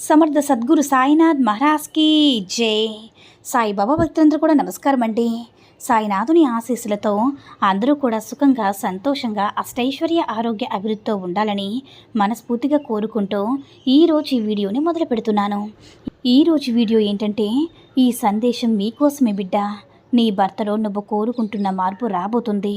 సమర్థ సద్గురు సాయినాథ్ మహారాజ్కి జై. సాయిబాబా భక్తులందరూ కూడా నమస్కారం అండి. సాయినాథుని ఆశీస్సులతో అందరూ కూడా సుఖంగా సంతోషంగా అష్టైశ్వర్య ఆరోగ్య అభివృద్ధితో ఉండాలని మనస్ఫూర్తిగా కోరుకుంటూ ఈరోజు ఈ వీడియోని మొదలు పెడుతున్నాను. ఈరోజు వీడియో ఏంటంటే ఈ సందేశం మీకోసమే బిడ్డ. నీ భర్తలో నువ్వు కోరుకుంటున్న మార్పు రాబోతుంది.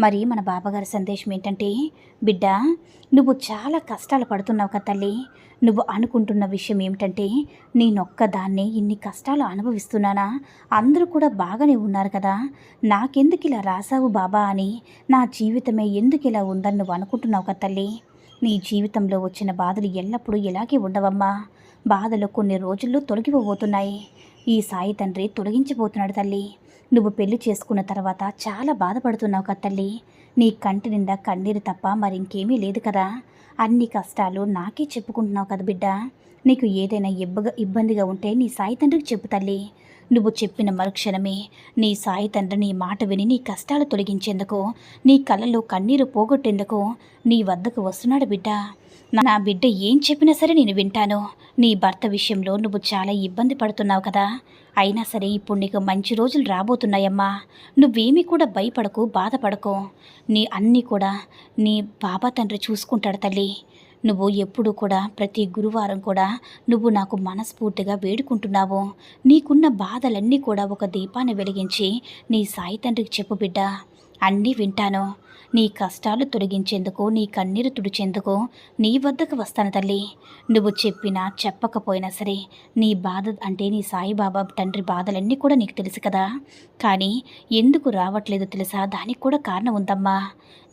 మరి మన బాబాగారి సందేశం ఏంటంటే బిడ్డ నువ్వు చాలా కష్టాలు పడుతున్నావు కదా తల్లి. నువ్వు అనుకుంటున్న విషయం ఏమిటంటే నేనొక్కదాన్ని ఇన్ని కష్టాలు అనుభవిస్తున్నానా? అందరూ కూడా బాగానే ఉన్నారు కదా. నాకెందుకు ఇలా రాసావు బాబా అని నా జీవితమే ఎందుకు ఇలా ఉందని నువ్వు అనుకుంటున్నావు కదా తల్లి? నీ జీవితంలో వచ్చిన బాధలు ఎల్లప్పుడూ ఇలాగే ఉండవమ్మా. బాధలు కొన్ని రోజుల్లో తొలగిపోబోతున్నాయి. ఈ సాయి తండ్రి తొలగించిపోతున్నాడు తల్లి. నువ్వు పెళ్ళి చేసుకున్న తర్వాత చాలా బాధపడుతున్నావు కదా తల్లి. నీ కంటి నిండా కన్నీరు తప్ప మరింకేమీ లేదు కదా. అన్ని కష్టాలు నాకే చెప్పుకుంటున్నావు కదా బిడ్డ. నీకు ఏదైనా ఇబ్బగా ఇబ్బందిగా ఉంటే నీ సాయి తండ్రికి చెప్పు తల్లి. నువ్వు చెప్పిన మరుక్షణమే నీ సాయి తండ్రి నీ మాట విని నీ కష్టాలు తొలగించేందుకు నీ కళ్ళలో కన్నీరు పోగొట్టేందుకు నీ వద్దకు వస్తున్నాడు బిడ్డ. నా బిడ్డ ఏం చెప్పినా సరే నేను వింటాను. నీ భర్త విషయంలో నువ్వు చాలా ఇబ్బంది పడుతున్నావు కదా. అయినా సరే ఇప్పుడు నీకు మంచి రోజులు రాబోతున్నాయమ్మా. నువ్వేమీ కూడా భయపడకు బాధపడకు. నీ అన్నీ కూడా నీ బాబా తండ్రి చూసుకుంటాడు తల్లి. నువ్వు ఎప్పుడు కూడా ప్రతి గురువారం కూడా నువ్వు నాకు మనస్ఫూర్తిగా వేడుకుంటున్నావు. నీకున్న బాధలన్నీ కూడా ఒక దీపాన్ని వెలిగించి నీ సాయి తండ్రికి చెప్పు బిడ్డ. అన్నీ వింటాను. నీ కష్టాలు తొలగించేందుకు నీ కన్నీరు తుడిచేందుకు నీ వద్దకు వస్తాను తల్లి. నువ్వు చెప్పినా చెప్పకపోయినా సరే నీ బాధ అంటే నీ సాయిబాబా తండ్రి బాధలన్నీ కూడా నీకు తెలుసు కదా. కానీ ఎందుకు రావట్లేదు తెలుసా? దానికి కూడా కారణం ఉందమ్మా.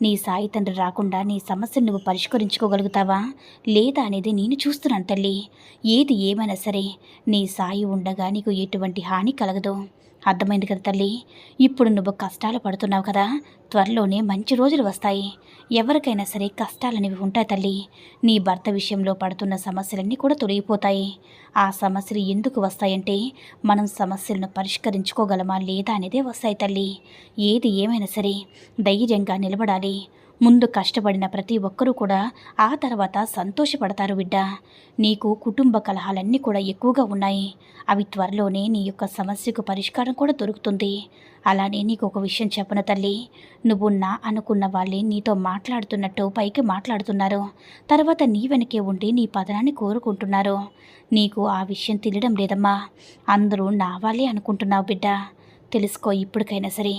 నీ సాయి తండ్రి రాకుండా నీ సమస్యను నువ్వు పరిష్కరించుకోగలుగుతావా? లేదా అనేది నేను చూస్తున్నాను తల్లి. ఏది ఏమైనా సరే నీ సాయి ఉండగా నీకు ఎటువంటి హాని కలగదు. అర్థమైంది కదా తల్లి. ఇప్పుడు నువ్వు కష్టాలు పడుతున్నావు కదా. త్వరలోనే మంచి రోజులు వస్తాయి. ఎవరికైనా సరే కష్టాలనేవి ఉంటాయి తల్లి. నీ భర్త విషయంలో పడుతున్న సమస్యలన్నీ కూడా తొలగిపోతాయి. ఆ సమస్యలు ఎందుకు వస్తాయంటే మనం సమస్యలను పరిష్కరించుకోగలమా లేదా అనేదే వస్తాయి తల్లి. ఏది ఏమైనా సరే ధైర్యంగా నిలబడాలి. ముందు కష్టపడిన ప్రతి ఒక్కరూ కూడా ఆ తర్వాత సంతోషపడతారు బిడ్డ. నీకు కుటుంబ కలహాలన్నీ కూడా ఎక్కువగా ఉన్నాయి. అవి త్వరలోనే నీ యొక్క సమస్యకు పరిష్కారం కూడా దొరుకుతుంది. అలానే నీకు ఒక విషయం చెప్పను తల్లి. నువ్వు నా అనుకున్న వాళ్ళే నీతో మాట్లాడుతున్నట్టు పైకి మాట్లాడుతున్నారు. తర్వాత నీ వెనకే ఉండి నీ పదనాన్ని కోరుకుంటున్నారు. నీకు ఆ విషయం తెలియడం లేదమ్మా. అందరూ నా వాళ్ళే అనుకుంటున్నావు బిడ్డ. తెలుసుకో ఇప్పటికైనా సరే.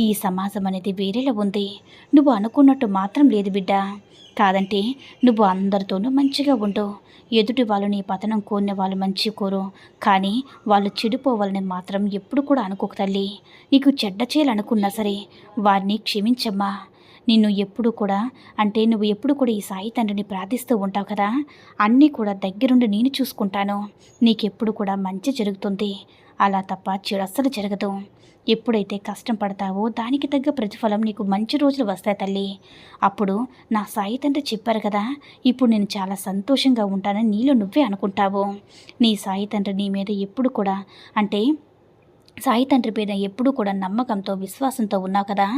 ఈ సమాజం అనేది వేరేలా ఉంది. నువ్వు అనుకున్నట్టు మాత్రం లేదు బిడ్డ. కాదంటే నువ్వు అందరితోనూ మంచిగా ఉండు. ఎదుటి వాళ్ళు నీ పతనం కోరిన వాళ్ళు మంచి కోరు. కానీ వాళ్ళు చెడిపోవాలని మాత్రం ఎప్పుడు కూడా అనుకోక తల్లి. నీకు చెడ్డ చేయాలనుకున్నా సరే వారిని క్షమించమ్మా. నిన్ను ఎప్పుడు కూడా అంటే నువ్వు ఎప్పుడు కూడా ఈ సాయి తండ్రిని ప్రార్థిస్తూ ఉంటావు కదా? అన్నీ కూడా దగ్గరుండి నేను చూసుకుంటాను. నీకెప్పుడు కూడా మంచి జరుగుతుంది. అలా తప్ప చెడు అస్సలు జరగదు. ఎప్పుడైతే కష్టం పడతావో దానికి తగ్గ ప్రతిఫలం నీకు మంచి రోజులు వస్తాయి తల్లి. అప్పుడు నా సాయి తండ్రి చెప్పారు కదా ఇప్పుడు నేను చాలా సంతోషంగా ఉంటానని నీలో నువ్వే అనుకుంటావు. నీ సాయి తండ్రి నీ మీద ఎప్పుడు కూడా అంటే సాయి తండ్రి మీద ఎప్పుడు కూడా నమ్మకంతో విశ్వాసంతో ఉన్నావు కదా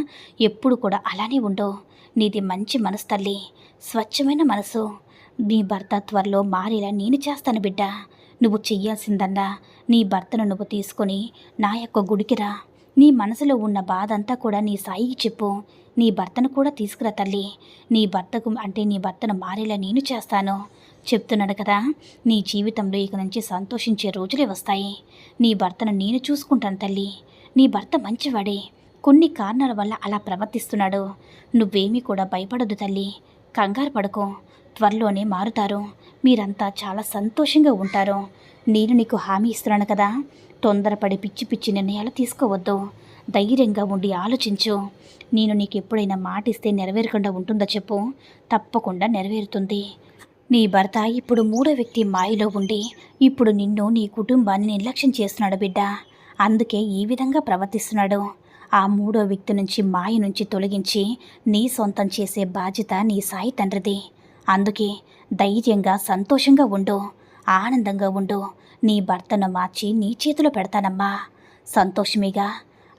ఎప్పుడు కూడా అలానే ఉండవు నీది మంచి మనసు తల్లి. స్వచ్ఛమైన మనసు. నీ భర్త త్వరలో మారేలా నేను చేస్తాను బిడ్డ. నువ్వు చెయ్యాల్సిందన్నా నీ భర్తను నువ్వు తీసుకొని నా యొక్క గుడికిరా నీ మనసులో ఉన్న బాధ అంతా కూడా నీ సాయికి చెప్పు. నీ భర్తను కూడా తీసుకురా తల్లి. నీ భర్తకు అంటే నీ భర్తను మారేలా నేను చేస్తాను. చెప్తున్నాడు కదా నీ జీవితంలో ఇక నుంచి సంతోషించే రోజులే వస్తాయి. నీ భర్తను నేను చూసుకుంటాను తల్లి. నీ భర్త మంచివాడే. కొన్ని కారణాల వల్ల అలా ప్రవర్తిస్తున్నాడు. నువ్వేమీ కూడా భయపడదు తల్లి. కంగారు పడుకో. త్వరలోనే మారుతారు. మీరంతా చాలా సంతోషంగా ఉంటారు. నేను నీకు హామీ ఇస్తున్నాను కదా. తొందరపడి పిచ్చి పిచ్చి నిర్ణయాలు తీసుకోవద్దు. ధైర్యంగా ఉండి ఆలోచించు. నేను నీకు ఎప్పుడైనా మాట ఇస్తే నెరవేరకుండా ఉంటుందో చెప్పు. తప్పకుండా నెరవేరుతుంది. నీ భర్త ఇప్పుడు మూడో వ్యక్తి మాయలో ఉండి ఇప్పుడు నిన్ను నీ కుటుంబాన్ని నిర్లక్ష్యం చేస్తున్నాడు బిడ్డ. అందుకే ఈ విధంగా ప్రవర్తిస్తున్నాడు. ఆ మూడో వ్యక్తి నుంచి మాయ నుంచి తొలగించి నీ సొంతం చేసే బాధ్యత నీ సాయి తండ్రిది. అందుకే ధైర్యంగా సంతోషంగా ఉండు ఆనందంగా ఉండు. నీ భర్తను మార్చి నీ చేతిలో పెడతానమ్మా. సంతోషమేగా?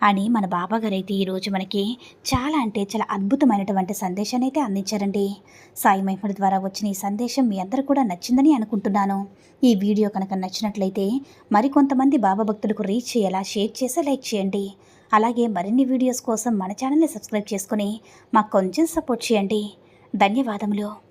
అని మన బాబాగారైతే ఈరోజు మనకి చాలా అంటే చాలా అద్భుతమైనటువంటి సందేశాన్ని అయితే అందించారండి. సాయి మహిమడి ద్వారా వచ్చిన ఈ సందేశం మీ అందరూ కూడా నచ్చిందని అనుకుంటున్నాను. ఈ వీడియో కనుక నచ్చినట్లయితే మరికొంతమంది బాబా భక్తులకు రీచ్ చేయాలా షేర్ చేసి లైక్ చేయండి. అలాగే మరిన్ని వీడియోస్ కోసం మన ఛానల్ని సబ్స్క్రైబ్ చేసుకుని మాకు కొంచెం సపోర్ట్ చేయండి. ధన్యవాదములు.